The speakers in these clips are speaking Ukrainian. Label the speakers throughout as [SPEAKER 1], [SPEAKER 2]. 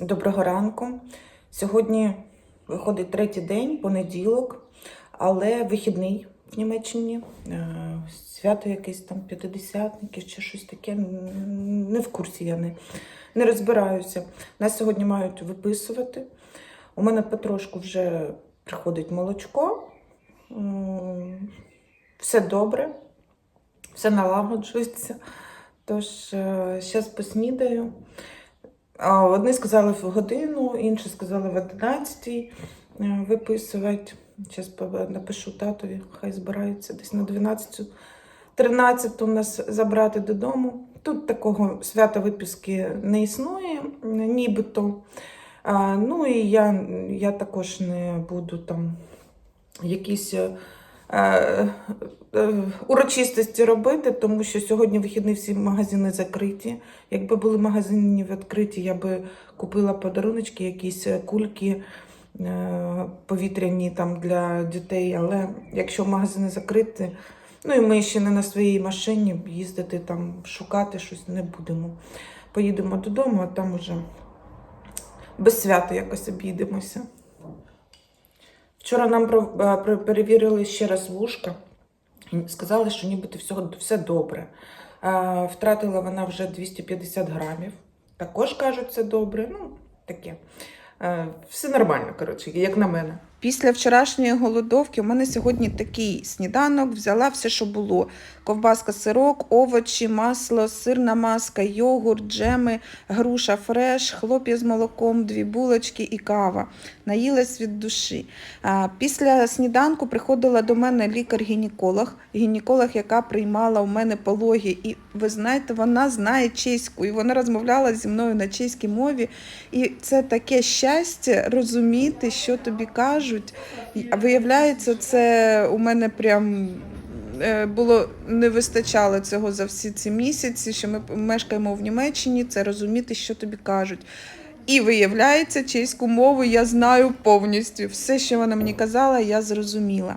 [SPEAKER 1] Доброго ранку. Сьогодні виходить третій день, понеділок, але вихідний в Німеччині. Е, Свято якесь там п'ятидесятників чи щось таке. Не в курсі я не, не розбираюся. Нас сьогодні мають виписувати. У мене потрошку вже приходить молочко. Все добре, все налагоджується. Тож, зараз поснідаю. Одні сказали в годину, інші сказали в 11 виписувати. Зараз напишу татові, хай збирається десь на 12 13 нас забрати додому. Тут такого свята виписки не існує, нібито. Ну і я, я також не буду там якісь. Е, е, урочистості робити, тому що сьогодні вихідні всі магазини закриті. Якби були магазини відкриті, я би купила подаруночки, якісь кульки е, повітряні там для дітей. Але якщо магазини закриті, ну і ми ще не на своїй машині їздити там, шукати щось не будемо. Поїдемо додому, а там уже без свята якось обійдемося. Вчора нам е, перевірили ще раз вушка. Сказали, що нібито все, все добре. Е, Втратила вона вже 250 грамів. Також кажуть, це добре. Ну, таке. Е, Все нормально, коротше, як на мене.
[SPEAKER 2] Після вчорашньої голодовки у мене сьогодні такий сніданок. Взяла все, що було: ковбаска, сирок, овочі, масло, сирна маска, йогурт, джеми, груша фреш, хлоп'я з молоком, дві булочки і кава. Наїлась від душі. Після сніданку приходила до мене лікар-гінеколог, гінеколог, яка приймала у мене пологи. І ви знаєте, вона знає чеську, і вона розмовляла зі мною на чеській мові. І це таке щастя розуміти, що тобі кажуть. Виявляється, це у мене прям е, було не вистачало цього за всі ці місяці, що ми мешкаємо в Німеччині, це розуміти, що тобі кажуть. І виявляється, чеську мову я знаю повністю. Все, що вона мені казала, я зрозуміла.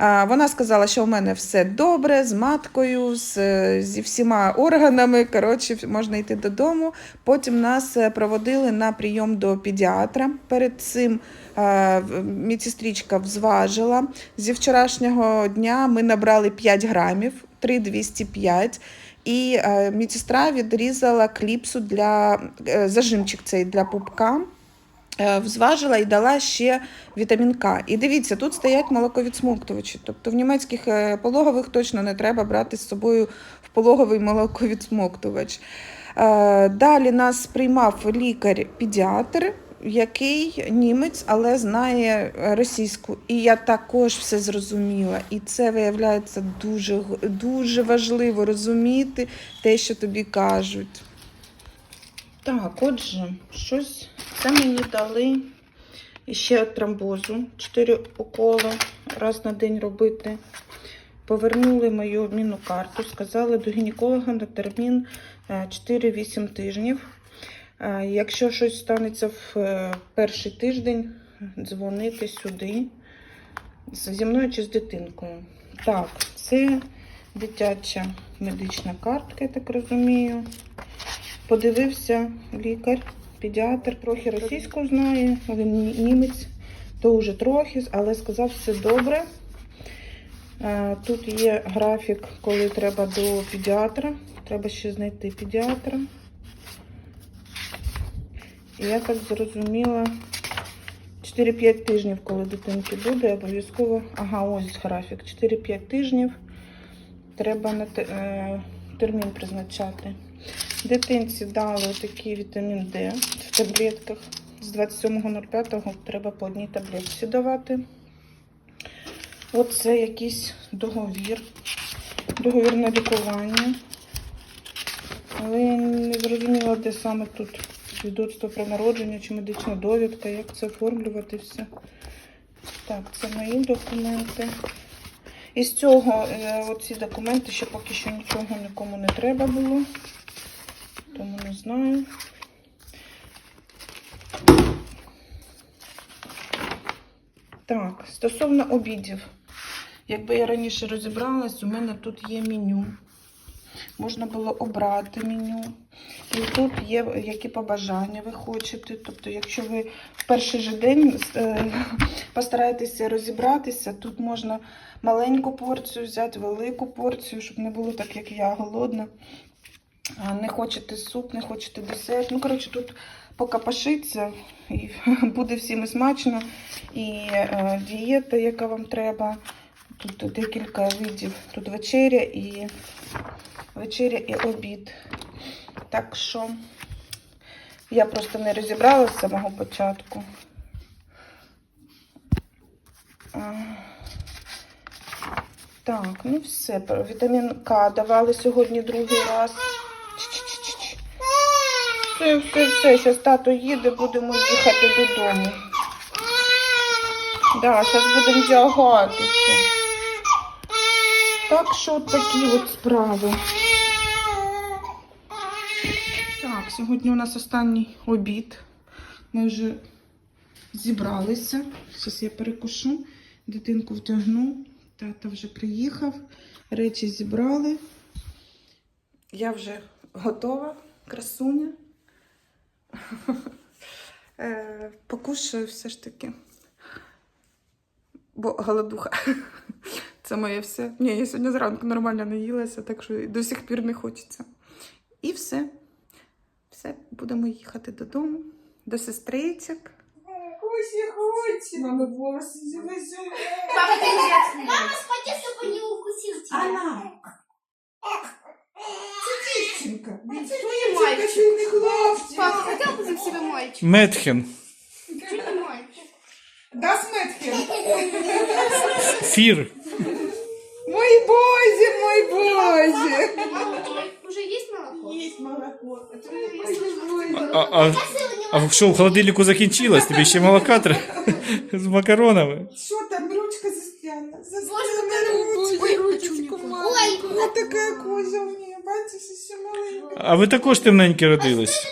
[SPEAKER 2] Вона сказала, що у мене все добре з маткою, з, е, зі всіма органами. Коротше, можна йти додому. Потім нас е, проводили на прийом до педіатра. Перед цим медсестричка взважила. Зі вчорашнього дня ми набрали 5 грамів, 3,205. І е, медсестра відрізала кліпсу для зажимчик цей для пупка. Е, Взважила і дала ще вітамін К. І дивіться, тут стоять молоковідсмоктувачі. Тобто в німецьких е, пологових точно не треба брати з собою в пологовий молоковідсмоктувач. Е, Далі нас приймав лікар-педіатр, який німець, але знає е, російську. І я також все зрозуміла. І це виявляється дуже, дуже важливо розуміти те, що тобі кажуть. Так, отже, щось це мені дали ще тромбозу. 4 уколи раз на день робити. Повернули мою обмінну карту, сказали до гінеколога на термін е, 4-8 тижнів. Е, Якщо щось станеться в е, перший тиждень, дзвонити сюди зі мною чи з дитинкою. Так, це дитяча медична картка, я так розумію. Подивився лікар, педіатр, трохи російську знає, він ні- німець, дуже трохи, але сказав, все добре. Тут є графік, коли треба до педіатра. Треба ще знайти педіатра. Я так зрозуміла, 4-5 тижнів, коли дитинки буде, обов'язково. Ага, ось графік. 4-5 тижнів. Треба на е, термін призначати. Дитинці дали такий вітамін Д в таблетках. З 27.05 треба по одній таблетці давати. Оце якийсь договір. Договір на лікування. Але я не зрозуміла, де саме тут свідоцтво про народження чи медична довідка, як це оформлювати все. Так, це мої документи. Із цього е, оці документи ще поки що нічого нікому не треба було. Тому не знаю. Так, стосовно обідів. Якби я раніше розібралась, у мене тут є меню. Можна було обрати меню. І тут є які побажання ви хочете. Тобто, якщо ви в перший же день е, постараєтеся розібратися, тут можна маленьку порцію взяти, велику порцію, щоб не було так, як я, голодна. Не хочете суп, не хочете десерт. Ну, коротше, тут покапашиться і буде всім і смачно. І е, дієта, яка вам треба. Тут декілька видів. Тут вечеря і вечеря і обід. Так що я просто не розібрала з самого початку. Так, ну все. Вітамін К давали сьогодні другий раз. Все, все, все. Зараз тато їде, будемо їхати додому. Да, зараз будемо вдягатися. Так що от такі от справи. Так, сьогодні у нас останній обід. Ми вже зібралися. Зараз я перекушу, дитинку втягну. Тата вже приїхав, речі зібрали. Я вже готова, красуня. Е, Покушаю все ж таки. Бо голодуха. Це моє все. Ні, я сьогодні зранку нормально наїлася, так що до сих пір не хочеться. І все. Все, будемо їхати додому, до сестричок.
[SPEAKER 1] Кусі, хоче. Мами, волоси.
[SPEAKER 3] Папа, ты не Мама, схвати, чтобы не укусил тебя.
[SPEAKER 1] Она. Це дівчинка.
[SPEAKER 3] не
[SPEAKER 1] Твоя
[SPEAKER 3] мальчик.
[SPEAKER 1] це не хлопчик.
[SPEAKER 3] Папа, хотел бы за себя мальчик?
[SPEAKER 4] Метхен.
[SPEAKER 3] Чего не мальчик?
[SPEAKER 1] Да, Сметхен.
[SPEAKER 4] Фір.
[SPEAKER 1] Мой бозі, мой бозі.
[SPEAKER 3] Мама, у тебя уже есть молоко?
[SPEAKER 1] Є молоко. А ти
[SPEAKER 3] Ой,
[SPEAKER 1] мой бозі.
[SPEAKER 4] А, а, а що, в холодильнику закінчилось? Тобі ще молока треба? З макаронами.
[SPEAKER 1] Що там, ручка застряла?
[SPEAKER 3] Боже,
[SPEAKER 1] Застряла ручка.
[SPEAKER 3] Ой,
[SPEAKER 1] ручку
[SPEAKER 3] Ой,
[SPEAKER 1] Вот така коза у мене, бачиш, ще маленька.
[SPEAKER 4] А ви також темненькі родились.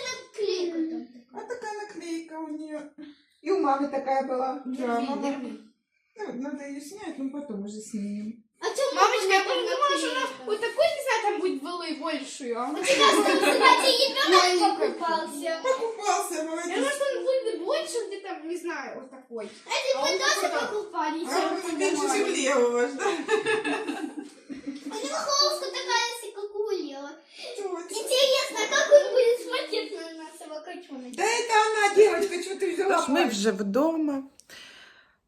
[SPEAKER 1] А, а у неї. І у мами така була. Да, ну, надо її зняти, ну потім уже знімемо.
[SPEAKER 3] А чому Мамочка, я подумала, що вона у не знаю там бути були большою. а У вона- тебя кстати, ребенок покупался.
[SPEAKER 1] Покупався,
[SPEAKER 3] Я думаю, что он будет больше где-то, не знаю, вот такой. А эти
[SPEAKER 1] А он подосы
[SPEAKER 3] покупались.
[SPEAKER 1] А, Більше, ніж
[SPEAKER 2] лівого ж. Вже вдома.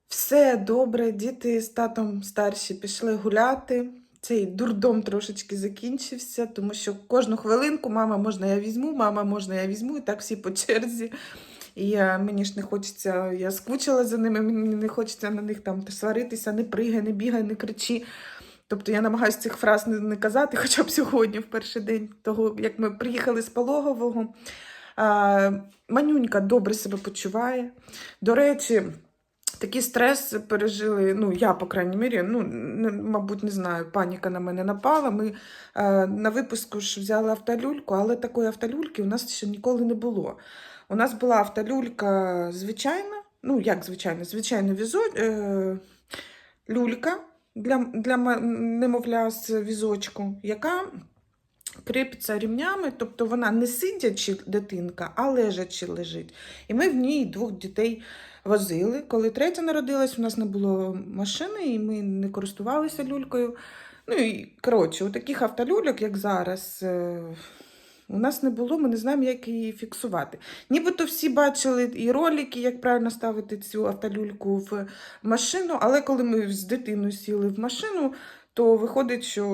[SPEAKER 2] Все добре, діти з татом старші пішли гуляти. Цей дурдом трошечки закінчився, тому що кожну хвилинку мама можна я візьму, мама можна я візьму, і так всі по черзі. І я, мені ж не хочеться, я скучила за ними, мені не хочеться на них там сваритися, не пригай, не бігай, не кричи. Тобто я намагаюся цих фраз не, не казати, хоча б сьогодні, в перший день того, як ми приїхали з пологового. Манюнька добре себе почуває. До речі, такий стрес пережили, ну, я, по крайній мірі, ну, мабуть, не знаю, паніка на мене напала. Ми е, на випуску ж взяли автолюльку, але такої автолюльки у нас ще ніколи не було. У нас була автолюлька звичайна, ну, як звичайна, звичайна візо, е, люлька для, для немовля з візочку, яка кріпиться рівнями, тобто вона не сидячи дитинка, а лежачи лежить. І ми в ній двох дітей возили. Коли третя народилась, у нас не було машини, і ми не користувалися люлькою. Ну і коротше, у таких автолюльок, як зараз, е, у нас не було, ми не знаємо, як її фіксувати. Нібито всі бачили і ролики, як правильно ставити цю автолюльку в машину, але коли ми з дитиною сіли в машину, то виходить, що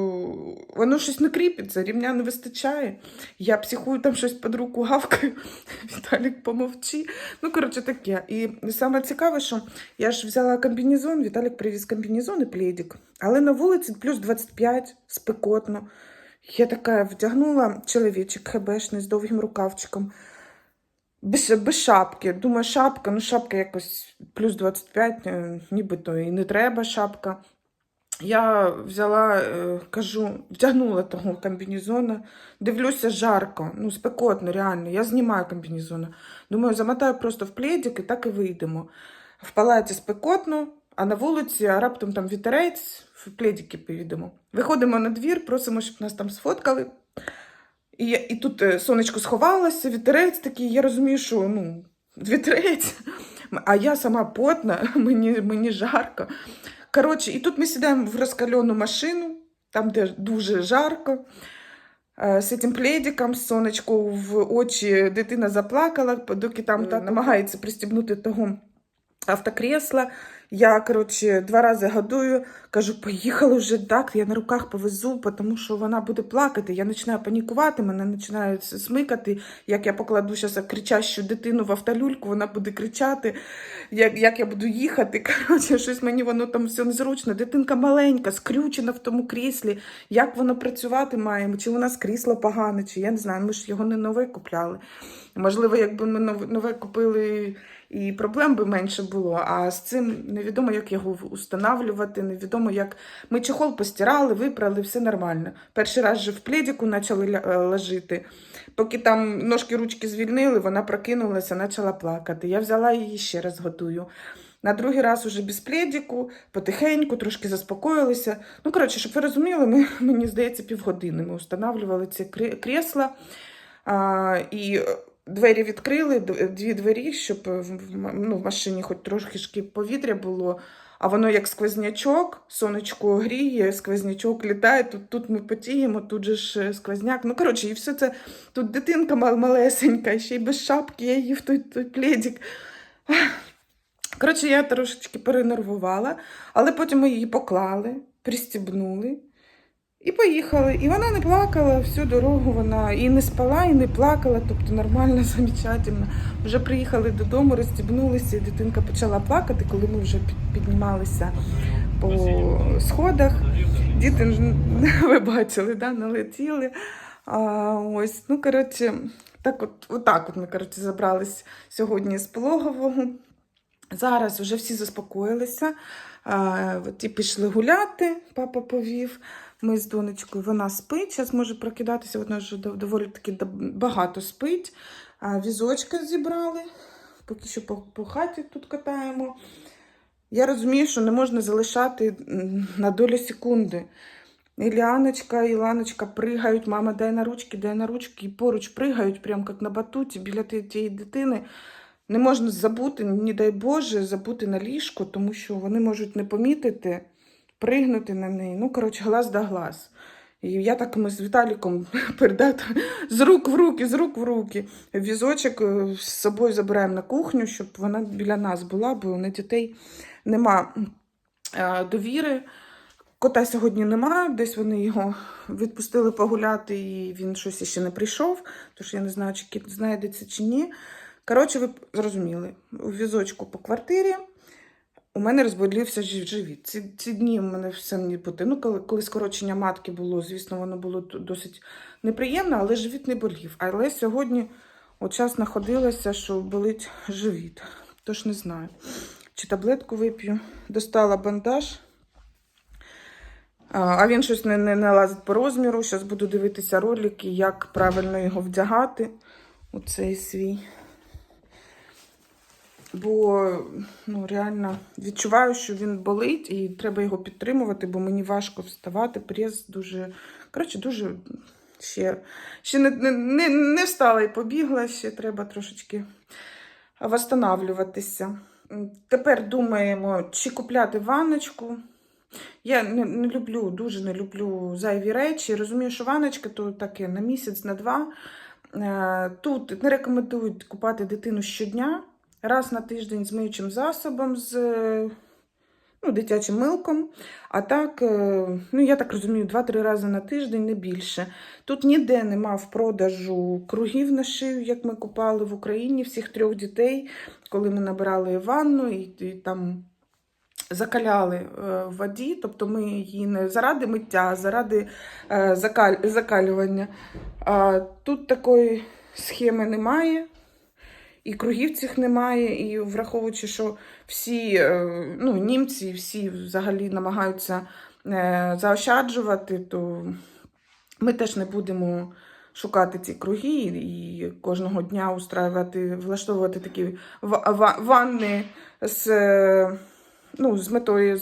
[SPEAKER 2] воно щось не кріпиться, рівня не вистачає. Я психую, там щось під руку гавкаю. Віталік помовчи. Ну, коротше, таке. І саме цікаве, що я ж взяла комбінезон, Віталік привіз комбінезон і пледик. Але на вулиці плюс 25, спекотно. Я така вдягнула чоловічок хебешний з довгим рукавчиком. Без, без шапки. Думаю, шапка, ну шапка якось плюс 25, е, нібито і не треба шапка. Я взяла, е, кажу, вдягнула того комбінезона, дивлюся, жарко, ну, спекотно, реально. Я знімаю комбінезона. Думаю, замотаю просто в пледик і так і вийдемо. В палаті спекотно, а на вулиці а раптом там вітерець, в пледики поїдемо. Виходимо на двір, просимо, щоб нас там сфоткали. І, і тут е, сонечко сховалося, вітерець такий, я розумію, що ну, вітерець, а я сама потна, мені, мені жарко. Коротше, і тут ми сідаємо в розкалену машину, там, де дуже жарко. Е, З цим пледиком, з сонечко в очі дитина заплакала, доки там та намагається пристібнути того автокресла. Я, коротше, два рази годую, кажу, поїхали вже так, я на руках повезу, тому що вона буде плакати. Я починаю панікувати, мене починають смикати. Як я покладу зараз кричащу дитину в автолюльку, вона буде кричати, як, як я буду їхати. Коротше, щось мені воно там все незручно. Дитинка маленька, скрючена в тому кріслі. Як воно працювати має? Чи у нас крісло погане, чи я не знаю, ми ж його не нове купляли. Можливо, якби ми нове купили, і проблем би менше було. А з цим невідомо, як його устанавлювати, невідомо, як ми чехол постирали, випрали, все нормально. Перший раз же в пледіку почали е. Поки там ножки ручки звільнили, вона прокинулася, почала плакати. Я взяла її ще раз готую. На другий раз уже без пледіку, потихеньку, трошки заспокоїлися. Ну, коротше, щоб ви розуміли, ми, мені здається, півгодини ми встановлювали ці кре- крісла. А, і двері відкрили, дві двері, щоб в- ну, в машині хоч трошки повітря було. А воно як сквознячок, сонечко гріє, сквознячок літає, тут, тут ми потіємо, тут же ж е, сквозняк. Ну, коротше, і все це тут дитинка малесенька, ще й без шапки, я її в той, той пледик. Коротше, я трошечки перенервувала, але потім ми її поклали, пристібнули і поїхали. І вона не плакала всю дорогу, вона і не спала, і не плакала, тобто нормально, замечательно. Вже приїхали додому, розстібнулися, і дитинка почала плакати, коли ми вже піднімалися по сходах. Діти, ви бачили, да, налетіли. А, ось, ну, коротше, так от, отак от ми коротше, забрались сьогодні з пологового. Зараз вже всі заспокоїлися. А, от і пішли гуляти, папа повів. Ми з донечкою, вона спить, зараз може прокидатися, вона вже доволі таки багато спить. Візочка зібрали, поки що по, по хаті тут катаємо. Я розумію, що не можна залишати на долю секунди. І Ліаночка, і Ланочка пригають, мама дай на ручки, дай на ручки, і поруч пригають, прямо як на батуті біля тієї дитини. Не можна забути, не дай Боже, забути на ліжку, тому що вони можуть не помітити, пригнути на неї. Ну, коротше, глаз да глаз. І я так ми з Віталіком передати з рук в руки, з рук в руки. Візочок е, з собою забираємо на кухню, щоб вона біля нас була, бо на дітей нема е, довіри. Кота сьогодні нема, десь вони його відпустили погуляти, і він щось ще не прийшов, тож я не знаю, чи кіт знайдеться чи ні. Коротше, ви зрозуміли, у візочку по квартирі у мене розболівся живіт. Ці, ці дні у мене все не. Ну, коли, коли скорочення матки було, звісно, воно було досить неприємно, але живіт не болів. Але сьогодні час знаходилася, що болить живіт. Тож не знаю. Чи таблетку вип'ю. Достала бандаж. А він щось не, не налазить по розміру. Зараз буду дивитися ролики, як правильно його вдягати у цей свій. Бо ну, реально відчуваю, що він болить і треба його підтримувати, бо мені важко вставати. Прес дуже. Коротше, дуже ще, ще не, не, не, встала і побігла, ще треба трошечки восстанавлюватися. Тепер думаємо, чи купляти ванночку. Я не, не люблю, дуже не люблю зайві речі. Розумію, що ванночка то таке на місяць, на два. Е, Тут не рекомендують купати дитину щодня, раз на тиждень з миючим засобом, з е, ну, дитячим милком. А так, е, ну я так розумію, 2-3 рази на тиждень, не більше. Тут ніде нема в продажу кругів на шию, як ми купали в Україні всіх трьох дітей, коли ми набирали ванну і, і там закаляли е, в воді, тобто ми її не заради миття, заради закалювання. Тут такої схеми немає. І кругів цих немає, і враховуючи, що всі е, ну, німці всі взагалі намагаються е, заощаджувати, то ми теж не будемо шукати ці круги і кожного дня устраювати, влаштовувати такі ва- ва- ванни з, е, ну, з метою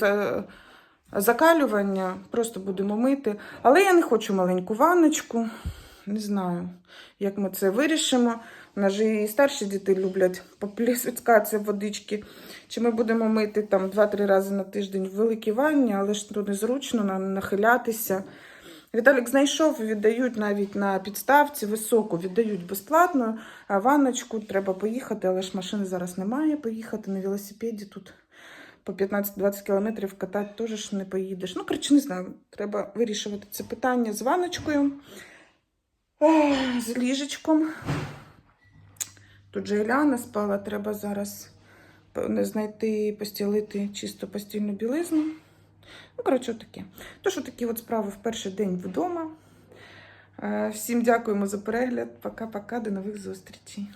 [SPEAKER 2] закалювання. Просто будемо мити. Але я не хочу маленьку ванночку. Не знаю, як ми це вирішимо. Нас же і старші діти люблять попліскатися водички. Чи ми будемо мити там 2-3 рази на тиждень в великій ванні, але ж то незручно на- нахилятися. Віталік знайшов віддають навіть на підставці високу, віддають безплатно. А ванночку треба поїхати, але ж машини зараз немає. Поїхати на велосипеді тут по 15-20 кілометрів катати теж не поїдеш. Ну, коротше, не знаю. Треба вирішувати це питання з ванночкою, з ліжечком. Тут же Іляна спала, треба зараз знайти, постілити чисто постільну білизну. Ну, коротше, таке. Тож, такі от справи в перший день вдома. Е, Всім дякуємо за перегляд. Пока-пока, до нових зустрічей.